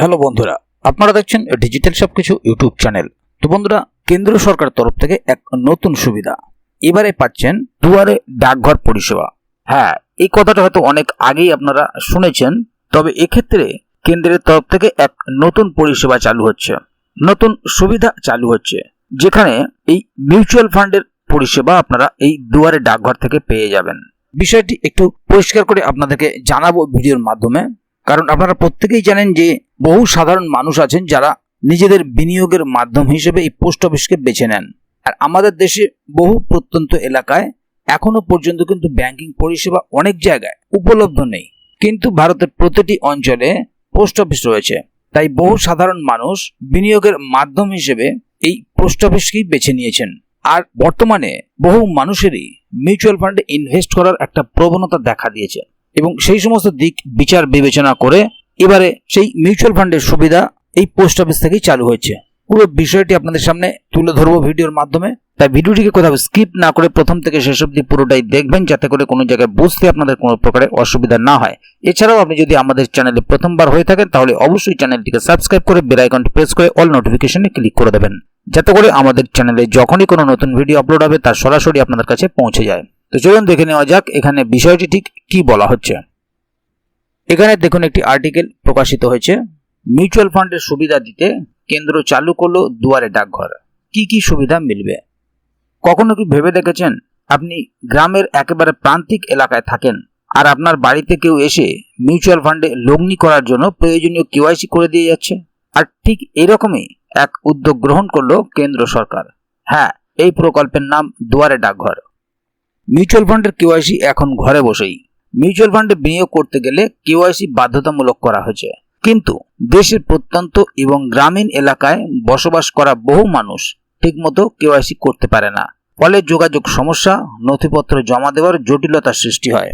Hello বন্ধুরা, আপনারা দেখছেন ডিজিটাল সবকিছু ইউটিউব চ্যানেল। তো বন্ধুরা, কেন্দ্র সরকারের তরফ থেকে এক নতুন সুবিধা। এবারে পাচ্ছেন দুয়ারে ডাকঘর পরিষেবা। হ্যাঁ এই কথাটা হয়তো অনেক আগেই আপনারা শুনেছেন, তবে এক্ষেত্রে কেন্দ্রের তরফ থেকে এক নতুন পরিষেবা চালু হচ্ছে। নতুন সুবিধা চালু হচ্ছে, যেখানে এই মিউচুয়াল ফান্ডের পরিষেবা আপনারা এই দুয়ারে ডাকঘর থেকে পেয়ে যাবেন। বিষয়টি একটু পরিষ্কার করে আপনাদেরকে জানাব ভিডিওর মাধ্যমে। কারণ আপনারা প্রত্যেকেই জানেন যে বহু সাধারণ মানুষ আছেন যারা নিজেদের বিনিয়োগের মাধ্যম হিসেবে এই পোস্ট অফিসকে বেছে নেন। আর আমাদের দেশে বহু প্রত্যন্ত এলাকায় এখনও পর্যন্ত কিন্তু ব্যাংকিং পরিষেবা অনেক জায়গায় উপলব্ধ নেই। কিন্তু ভারতের প্রতিটি অঞ্চলে পোস্ট অফিস রয়েছে। তাই বহু সাধারণ মানুষ বিনিয়োগের মাধ্যম হিসেবে এই পোস্ট অফিসকেই বেছে নিয়েছেন। আর বর্তমানে বহু মানুষেরই মিউচুয়াল ফান্ডে ইনভেস্ট করার একটা প্রবণতা দেখা দিয়েছে। এবং সেই সমস্ত দিক বিচার বিবেচনা করে এবারে সেই মিউচুয়াল ফান্ডের সুবিধা এই পোস্ট অফিস থেকেই চালু হয়েছে। পুরো বিষয়টি আপনাদের সামনে তুলে ধরবো ভিডিওর মাধ্যমে। তাই ভিডিওটিকে কোথাও স্কিপ না করে প্রথম থেকে শেষ অবধি পুরোটাই দেখবেন, যাতে করে কোনো জায়গায় বুঝতে আপনাদের কোনো প্রকারের অসুবিধা না হয়। এছাড়াও আপনি যদি আমাদের চ্যানেলে প্রথমবার হয়ে থাকেন, তাহলে অবশ্যই চ্যানেলটিকে সাবস্ক্রাইব করে বেল আইকনটি প্রেস করে অল নোটিফিকেশনে ক্লিক করে দেবেন। যাতে করে আমাদের চ্যানেলে যখনই কোনো নতুন ভিডিও আপলোড হবে তার সরাসরি আপনাদের কাছে পৌঁছে যায়। তো চলুন দেখে নেওয়া যাক এখানে বিষয়টি ঠিক কি বলা হচ্ছে। এখানে দেখুন একটি আর্টিকেল প্রকাশিত হয়েছে। মিউচুয়াল ফান্ডের সুবিধা দিতে কেন্দ্র চালু করল দুয়ারে ডাকঘর। কি কি সুবিধা মিলবে? কখনো কি ভেবে দেখেছেন? আপনি গ্রামের একেবারে প্রান্তিক এলাকায় থাকেন আর আপনার বাড়িতে কেউ এসে মিউচুয়াল ফান্ডে লগ্নি করার জন্য প্রয়োজনীয় কেওয়াইসি করে দিয়ে যাচ্ছে? আর ঠিক এরকমই এক উদ্যোগ গ্রহণ করল কেন্দ্র সরকার। হ্যাঁ এই প্রকল্পের নাম দুয়ারে ডাকঘর। মিউচুয়াল ফান্ডের কেওয়াইসি এখন ঘরে বসেই। মিউচুয়াল ফান্ডে বিনিয়োগ করতে গেলে কেওয়াইসি বাধ্যতামূলক করা হয়েছে। কিন্তু দেশের প্রত্যন্ত এবং গ্রামীণ এলাকায় বসবাস করা বহু মানুষ ঠিকমতো কেওয়াইসি করতে পারে না। ফলে যোগাযোগ সমস্যা, নথিপত্র জমা দেওয়ার জটিলতার সৃষ্টি হয়।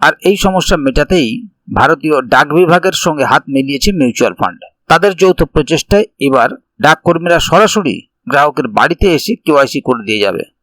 আর এই সমস্যা মেটাতেই ভারতীয় ডাক বিভাগের সঙ্গে হাত মিলিয়েছে মিউচুয়াল ফান্ড। তাদের যৌথ প্রচেষ্টায় এবার ডাককর্মীরা সরাসরি গ্রাহকের বাড়িতে এসে কেওয়াইসি করে দিয়ে যাবে।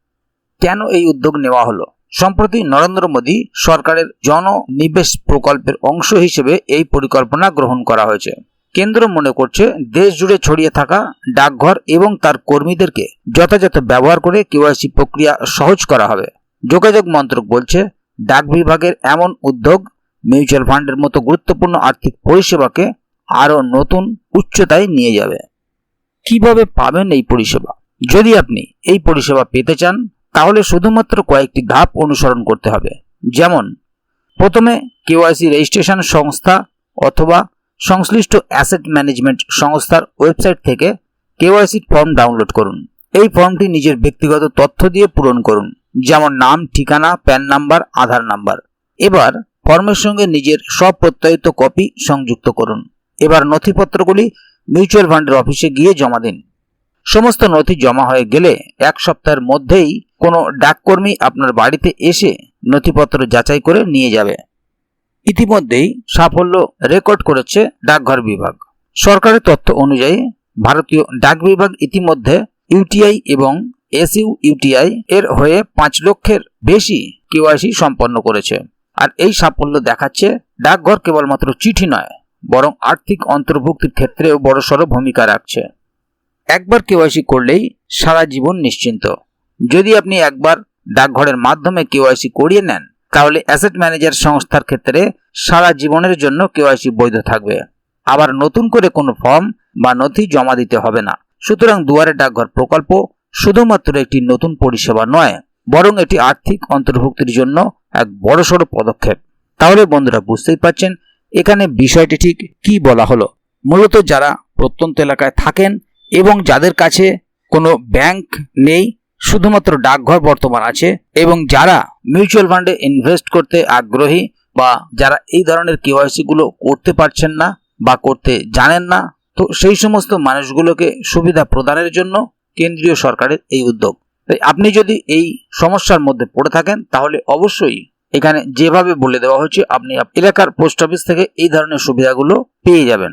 কেন এই উদ্যোগ নেওয়া হলো? সম্প্রতি নরেন্দ্র মোদী সরকারের জননিবেশ প্রকল্পের অংশ হিসেবে এই পরিকল্পনা গ্রহণ করা হয়েছে। কেন্দ্র মনে করছে দেশ জুড়ে ছড়িয়ে থাকা ডাকঘর এবং তার কর্মীদেরকে যথাযথ ব্যবহার করে কেওয়াইসি প্রক্রিয়া সহজ করা হবে। যোগাযোগ মন্ত্রক বলছে, ডাক বিভাগের এমন উদ্যোগ মিউচুয়াল ফান্ডের মতো গুরুত্বপূর্ণ আর্থিক পরিষেবাকে আরও নতুন উচ্চতায় নিয়ে যাবে। কীভাবে পাবেন এই পরিষেবা? যদি আপনি এই পরিষেবা পেতে চান তাহলে শুধুমাত্র কয়েকটি ধাপ অনুসরণ করতে হবে। যেমন, প্রথমে কেওয়াইসি রেজিস্ট্রেশন সংস্থা অথবা সংশ্লিষ্ট অ্যাসেট ম্যানেজমেন্ট সংস্থার ওয়েবসাইট থেকে কেওয়াইসি ফর্ম ডাউনলোড করুন। এই ফর্মটি নিজের ব্যক্তিগত তথ্য দিয়ে পূরণ করুন, যেমন নাম, ঠিকানা, প্যান নাম্বার, আধার নাম্বার। এবার ফর্মের সঙ্গে নিজের সব প্রত্যয়িত কপি সংযুক্ত করুন। এবার নথিপত্রগুলি মিউচুয়াল ফান্ডের অফিসে গিয়ে জমা দিন। সমস্ত নথি জমা হয়ে গেলে এক সপ্তাহের মধ্যেই কোনো ডাককর্মী আপনার বাড়িতে এসে নথিপত্র যাচাই করে নিয়ে যাবে। ইতিমধ্যেই সাফল্য রেকর্ড করেছে ডাকঘর বিভাগ। সরকারের তথ্য অনুযায়ী ভারতীয় ডাক বিভাগ ইতিমধ্যে ইউটিআই এবং এসইউ ইউটিআই এর হয়ে পাঁচ লক্ষের বেশি কেওয়াইসি সম্পন্ন করেছে। আর এই সাফল্য দেখাচ্ছে ডাকঘর কেবলমাত্র চিঠি নয়, বরং আর্থিক অন্তর্ভুক্তির ক্ষেত্রেও বড়সড় ভূমিকা রাখছে। একবার কেওয়াইসি করলেই সারা জীবন নিশ্চিন্ত। যদি আপনি একবার ডাকঘরের মাধ্যমে কেওয়াইসি করিয়ে নেন, তাহলে অ্যাসেট ম্যানেজার সংস্থার ক্ষেত্রে সারা জীবনের জন্য কেওয়াইসি বৈধ থাকবে। আবার নতুন করে কোনো ফর্ম বা নথি জমা দিতে হবে না। সুতরাং দুয়ারে ডাকঘর প্রকল্প শুধুমাত্র একটি নতুন পরিষেবা নয়, বরং এটি আর্থিক অন্তর্ভুক্তির জন্য এক বড়সড় পদক্ষেপ। তাহলে বন্ধুরা বুঝতেই পারছেন এখানে বিষয়টি ঠিক কি বলা হলো। মূলত যারা প্রত্যন্ত এলাকায় থাকেন এবং যাদের কাছে কোনো ব্যাংক নেই, শুধুমাত্র ডাকঘর বর্তমান আছে এবং যারা মিউচুয়াল ফান্ডে ইনভেস্ট করতে আগ্রহী বা যারা এই ধরনের কেওয়াইসি গুলো করতে পারছেন না বা করতে জানেন না, তো সেই সমস্ত মানুষগুলোকে সুবিধা প্রদানের জন্য কেন্দ্রীয় সরকারের এই উদ্যোগ। তাই আপনি যদি এই সমস্যার মধ্যে পড়ে থাকেন, তাহলে অবশ্যই এখানে যেভাবে বলে দেওয়া হয়েছে, আপনি এলাকার পোস্ট অফিস থেকে এই ধরনের সুবিধাগুলো পেয়ে যাবেন।